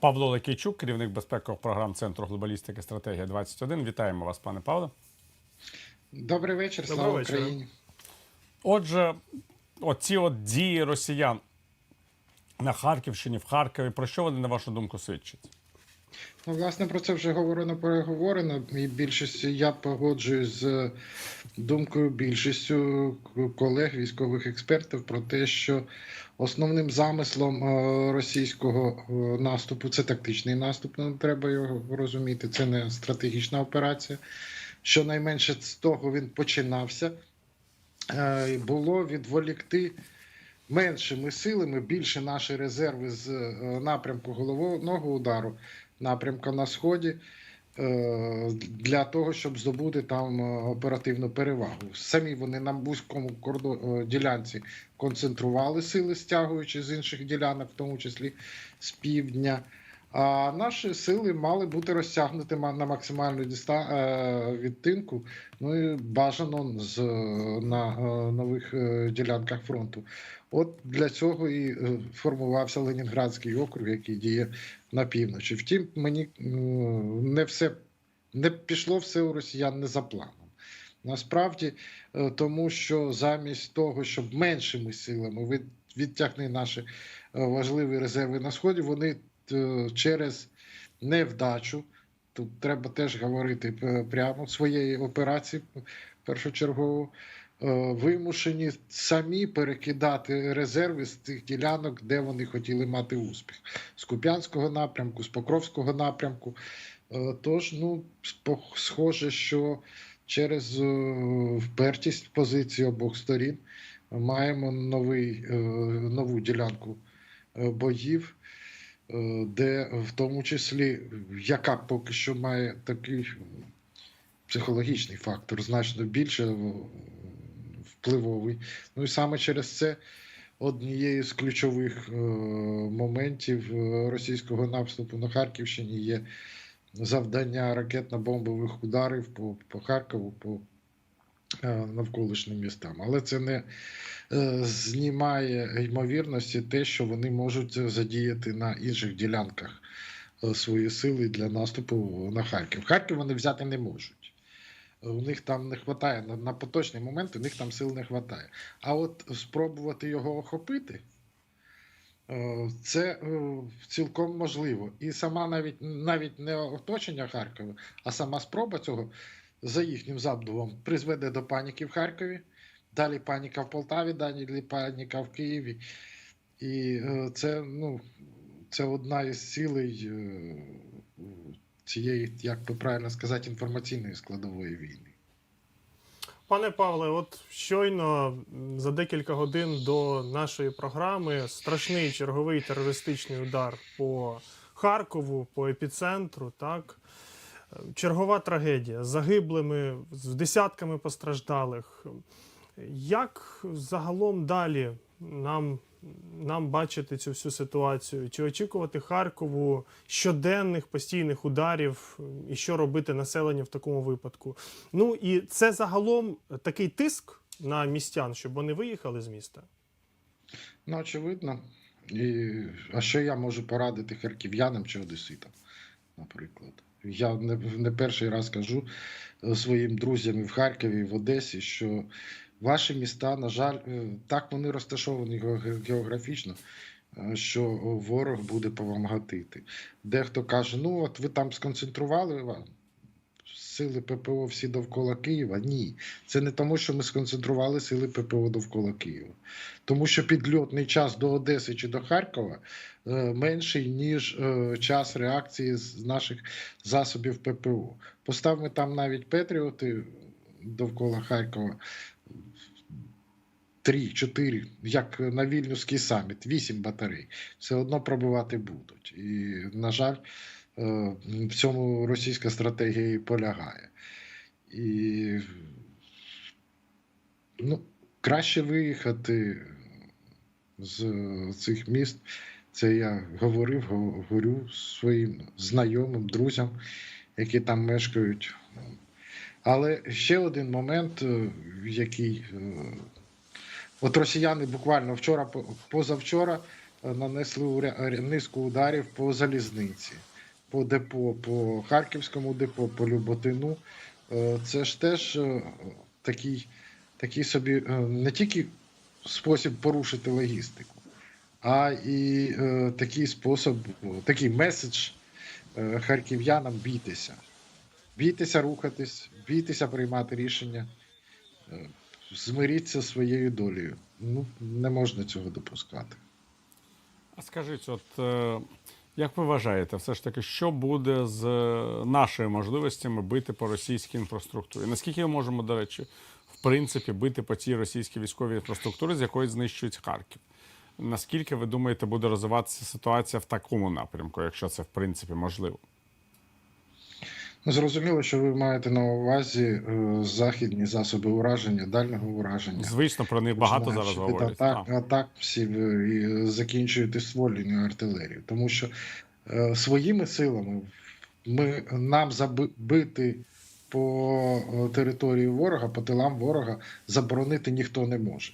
Павло Лекійчук, керівник безпекових програм Центру глобалістики стратегія 21. Вітаємо вас, пане Павло. Добрий вечір, Доброго слава вечора. Україні. Отже, оці от дії росіян на Харківщині, в Харкові, про що вони, на вашу думку, свідчать? Ну, власне, про це вже говорено, переговорено. І більшістю я погоджуюсь з думкою більшістю колег, військових експертів про те, що основним замислом е, російського е, наступу це тактичний наступ. Не треба його розуміти. Це не стратегічна операція. Щонайменше з того він починався. Е, Було відволікти меншими силами більше наші резерви з напрямку головного удару, напрямку на сході, для того, щоб здобути там е, оперативну перевагу. Самі вони на вузькому кордо- е, ділянці концентрували сили, стягуючи з інших ділянок, в тому числі з півдня. А наші сили мали бути розтягнуті ма- на максимальну диста... е, відтинку, ну і бажано з, на е, нових е, ділянках фронту. От для цього і е, формувався Ленінградський округ, який діє на півночі. Втім, мені не все не пішло все у росіян не за планом. Насправді, е, тому що замість того, щоб меншими силами від- відтягти наші е, важливі резерви на сході, вони через невдачу. Тут треба теж говорити прямо своєї операції першочергово. Е, Вимушені самі перекидати резерви з тих ділянок, де вони хотіли мати успіх. З Куп'янського напрямку, з Покровського напрямку. Е, Тож, ну, схоже, що через е, впертість позиції обох сторін маємо новий, нову ділянку боїв, де в тому числі, яка поки що має такий психологічний фактор, значно більше впливовий. Ну і саме через це однією з ключових е, моментів е, російського наступу на Харківщині є завдання ракетно-бомбових ударів по, по Харкову, по е, навколишнім містам. Але це не знімає ймовірності те, що вони можуть задіяти на інших ділянках свої сили для наступу на Харків. Харків вони взяти не можуть. У них там не вистачає на, на поточний момент, у них там сил не вистачає. А от спробувати його охопити. е, Це е, цілком можливо. І сама навіть навіть не оточення Харкова, а сама спроба цього за їхнім задумом призведе до паніки в Харкові, далі паніка в Полтаві, далі паніка в Києві. І е, це, ну, це одна із цілей цієї, як би правильно сказати, інформаційної складової війни. Пане Павле, от щойно за декілька годин до нашої програми страшний черговий терористичний удар по Харкову, по епіцентру. Так чергова трагедія з загиблими, з десятками постраждалих. Як загалом далі нам, нам бачити цю всю ситуацію? Чи очікувати Харкову щоденних постійних ударів, і що робити населенню в такому випадку? Ну і це загалом такий тиск на містян, щоб вони виїхали з міста. Ну, очевидно. І, а що я можу порадити харків'янам чи одеситам, наприклад? Я не, не перший раз кажу своїм друзям в Харкові, в Одесі, що ваші міста, на жаль, е, так вони розташовані географічно, е, що ворог буде по вам гатити. Дехто каже: ну от ви там сконцентрували ва- сили ППО всі довкола Києва. Ні, це не тому, що ми сконцентрували сили ППО довкола Києва. Тому що підльотний час до Одеси чи до Харкова е, менший, ніж час реакції з наших засобів ППО. Поставимо там навіть Петріоти довкола Харкова. Три, чотири, як на Вільнюський саміт, вісім батарей. Все одно пробивати будуть. І, на жаль, е, в цьому російська стратегія і полягає. І ну, краще виїхати з цих міст. Це я говорив, говорю своїм знайомим, друзям, які там мешкають. Але ще один момент, е, який. Е, От росіяни буквально вчора, позавчора е, нанесли низку ударів по залізниці, по депо, по Харківському депо, по Люботину. Е, Це ж теж е, такий, такий собі е, не тільки спосіб порушити логістику, а і е, такий спосіб, такий меседж е, харків'янам бійтеся. Бійтеся рухатись, бійтеся приймати рішення, е, змиріться своєю долею. Ну, не можна цього допускати. А скажіть, от е, як ви вважаєте, все ж таки, що буде з е, нашими можливостями бити по російській інфраструктурі? Наскільки ми можемо, до речі, в принципі, бити по цій російській військовій інфраструктурі, з якої знищують Харків? Наскільки ви думаєте, буде розвиватися ситуація в такому напрямку, якщо це в принципі можливо? Ну, Зрозуміло, що ви маєте на увазі е, західні засоби ураження, дальнього ураження. Звісно, про них багато зараз Починаючи від говорять. Атак, так. атак всі і закінчуєте ствольною артилерією. Тому що е, своїми силами ми, нам забити по е, території ворога, по тилам ворога заборонити ніхто не може.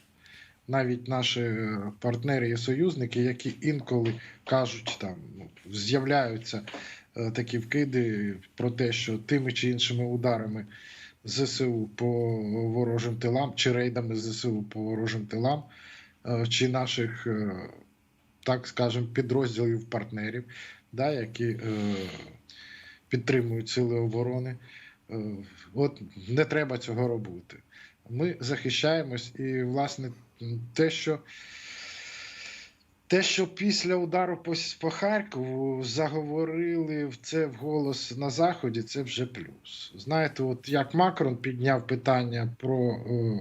Навіть наші е, партнери і союзники, які інколи кажуть, там ну, з'являються такі вкиди про те, що тими чи іншими ударами ЗСУ по ворожим тилам, чи рейдами ЗСУ по ворожим тилам, е, чи наших, е, так скажемо, підрозділів партнерів, да, які е, підтримують сили оборони. Е, От не треба цього робити. Ми захищаємось, і, власне, те, що те, що після удару по, по Харкову заговорили в це вголос на Заході, це вже плюс. Знаєте, от як Макрон підняв питання про е,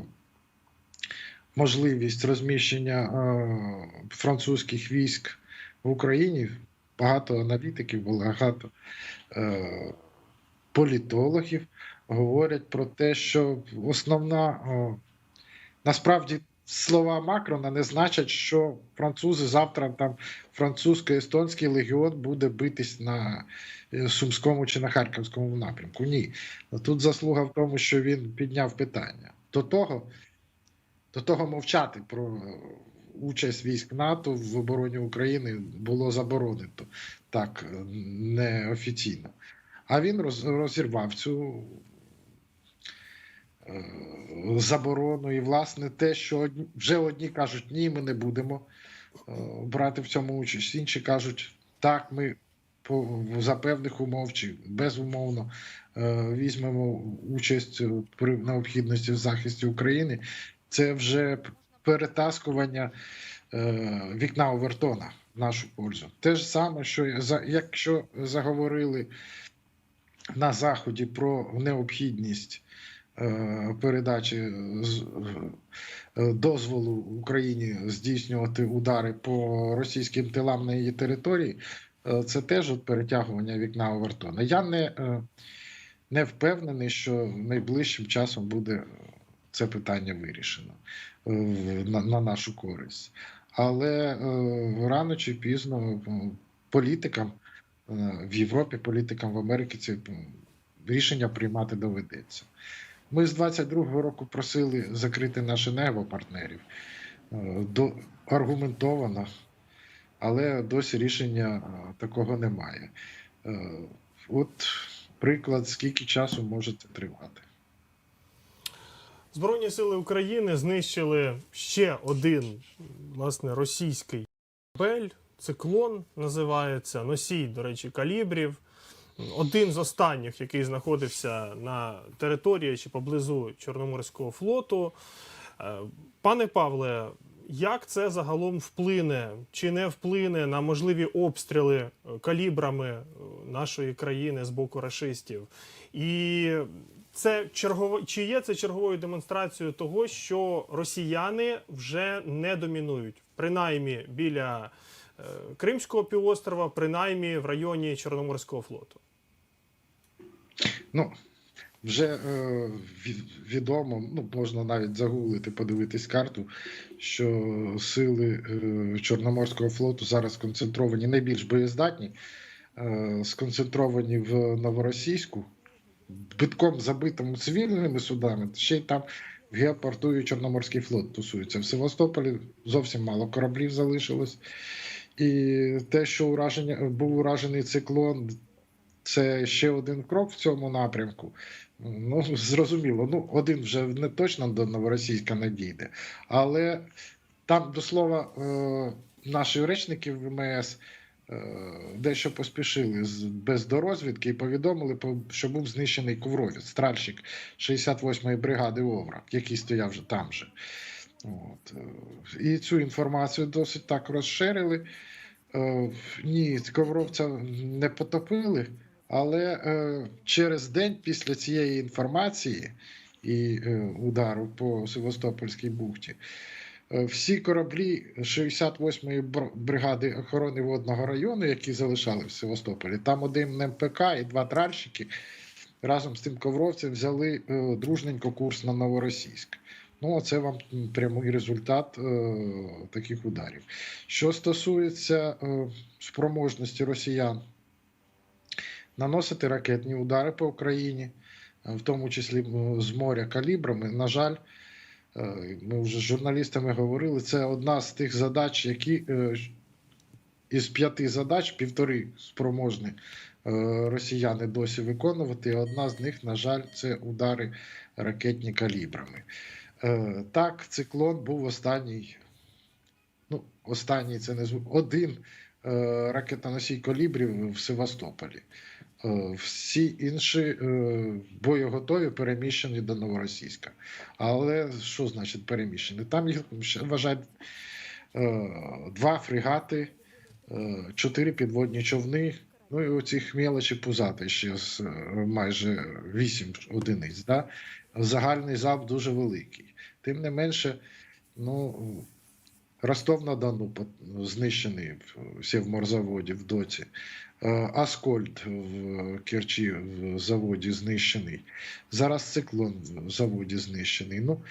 можливість розміщення е, французьких військ в Україні, багато аналітиків, багато е, політологів говорять про те, що основна е, насправді слова Макрона не значать, що французи завтра там французько-естонський легіон буде битись на е, Сумському чи на Харківському напрямку. Ні. Тут заслуга в тому, що він підняв питання. До того, до того мовчати про участь військ НАТО в обороні України було заборонено так е, неофіційно. А він розірвав цю заборону. І, власне, те, що одні, вже одні кажуть, ні, ми не будемо е, брати в цьому участь. Інші кажуть, так, ми по, за певних умов чи безумовно е, візьмемо участь при необхідності в захисті України. Це вже перетаскування е, вікна Овертона в нашу пользу. Те ж саме, що якщо заговорили на Заході про необхідність е, передачі з- е, дозволу Україні здійснювати удари по російським тилам на її території, е, це теж от перетягування вікна Овертона. Я не, е, не впевнений, що найближчим часом буде це питання вирішено е, на, на нашу користь. Але е, рано чи пізно е, політикам е, в Європі, політикам в Америці рішення приймати доведеться. Ми з 22-го року просили закрити наше небо партнерів е, аргументовано, але досі рішення е, такого немає. Е, От приклад, скільки часу може це тривати. Збройні сили України знищили ще один власне російський корабель. Циклон називається носій, до речі, калібрів. Один з останніх, який знаходився на території чи поблизу Чорноморського флоту. Е, Пане Павле, як це загалом вплине чи не вплине на можливі обстріли е, калібрами е, нашої країни з боку рашистів? І це чергово чи є це черговою демонстрацією того, що росіяни вже не домінують, принаймні біля Кримського півострова, принаймні в районі Чорноморського флоту. Ну, вже е, відомо, ну, можна навіть загуглити, подивитись карту, що сили е, Чорноморського флоту зараз сконцентровані, найбільш боєздатні, е, сконцентровані в Новоросійську, битком забитому цивільними судами, ще й там в геопорту і Чорноморський флот тусується. В Севастополі зовсім мало кораблів залишилось. І те, що ураження, був уражений циклон, це ще один крок в цьому напрямку. Ну, зрозуміло. Ну, один вже не точно до Новоросійська не дійде. Але там, до слова, е, наші речники в МС е, дещо поспішили з- без дорозвідки і повідомили, по- що був знищений ковровець, стральщик 68-ї бригади Оврак, який стояв вже там же. От. е, І цю інформацію досить так розширили. Е, Ні, ковровця не потопили, але е, через день після цієї інформації і удару по Севастопольській бухті, всі кораблі 68-ї бригади охорони водного району, які залишали в Севастополі, там один МПК і два тральщики разом з тим ковровцем взяли дружненько курс на Новоросійськ. Ну, це вам прямий результат е, таких ударів. Що стосується е, спроможності росіян наносити ракетні удари по Україні, е, в тому числі з моря калібрами, на жаль, е, ми вже з журналістами говорили, це одна з тих задач, які е, із п'яти задач півтори спроможні е, росіяни досі виконувати. Одна з них, на жаль, це удари ракетні калібрами. Е, Так, циклон був останній. Ну, останній це не зву- один е, ракетоносій колібрів в Севастополі. Е, Всі інші е, боєготові переміщені до Новоросійська. Але що значить переміщені? Там їх вважають е, два фрегати, е, чотири підводні човни. Ну і оці мелочі пузати ще з е, майже вісім одиниць. Да? Загальний залп дуже великий. Тим не менше, ну, Ростов на Дону знищений в Сєвморзаводі в Доці. Е, Аскольд в Керчі в заводі знищений. Зараз циклон в заводі знищений. Ну,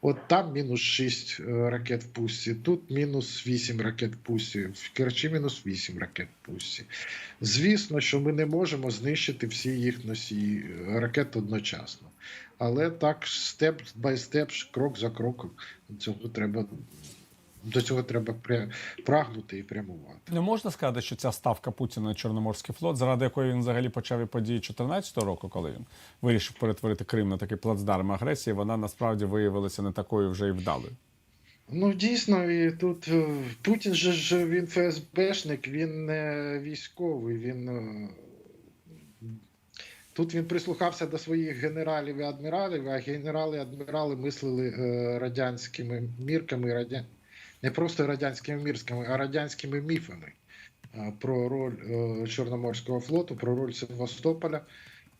от там мінус 6 ракет в пустці, тут мінус 8 ракет в пустці, в Керчі мінус 8 ракет в пустці. Звісно, що ми не можемо знищити всі їх носії е, ракет одночасно. Але так, степ бай степ, крок за кроком, цього треба, до цього треба прагнути і прямувати. Не можна сказати, що ця ставка Путіна на Чорноморський флот, заради якої він взагалі почав і події 2014 року, коли він вирішив перетворити Крим на такий плацдарм агресії, вона насправді виявилася не такою вже і вдалою. Ну, дійсно, і тут е, Путін же ж він ФСБшник, він не військовий, він. Тут він прислухався до своїх генералів і адміралів, а генерали і адмірали мислили е, радянськими мірками, радя... не просто радянськими мірками, а радянськими міфами е, про роль е, Чорноморського флоту, про роль Севастополя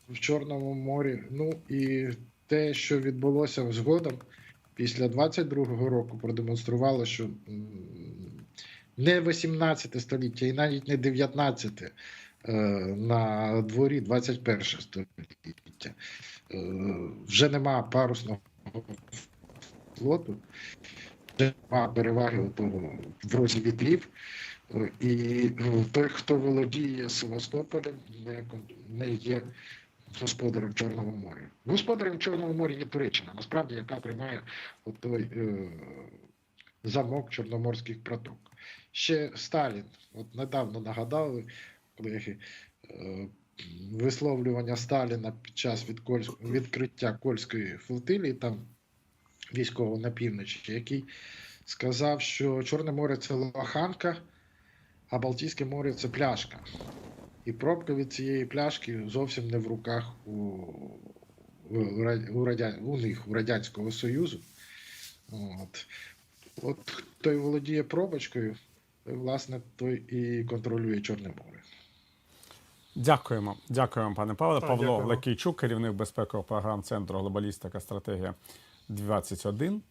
в Чорному морі. Ну і те, що відбулося згодом після 22-го року, продемонструвало, що не 18 століття і навіть не 19 е, на дворі 21 століття. Е, Вже нема парусного флоту, вже нема переваги в розі вітрів. Е, І е, той, хто володіє Севастополем, не, є господарем Чорного моря. Господарем Чорного моря є Туреччина, насправді, яка тримає от той е, замок чорноморських проток. Ще Сталін, от недавно нагадали, колеги, е, висловлювання Сталіна під час відкриття Кольської флотилії, там військово на півночі, який сказав, що Чорне море це лоханка, а Балтійське море це пляшка. І пробка від цієї пляшки зовсім не в руках у, у, радя, у них, у Радянського Союзу. От. От хто й володіє пробочкою, той, власне, той і контролює Чорне море. Дякуємо. Дякуємо, пане Павле. Так, Павло. Лекійчук, керівник безпекового програм Центру Глобалістика Стратегія 21.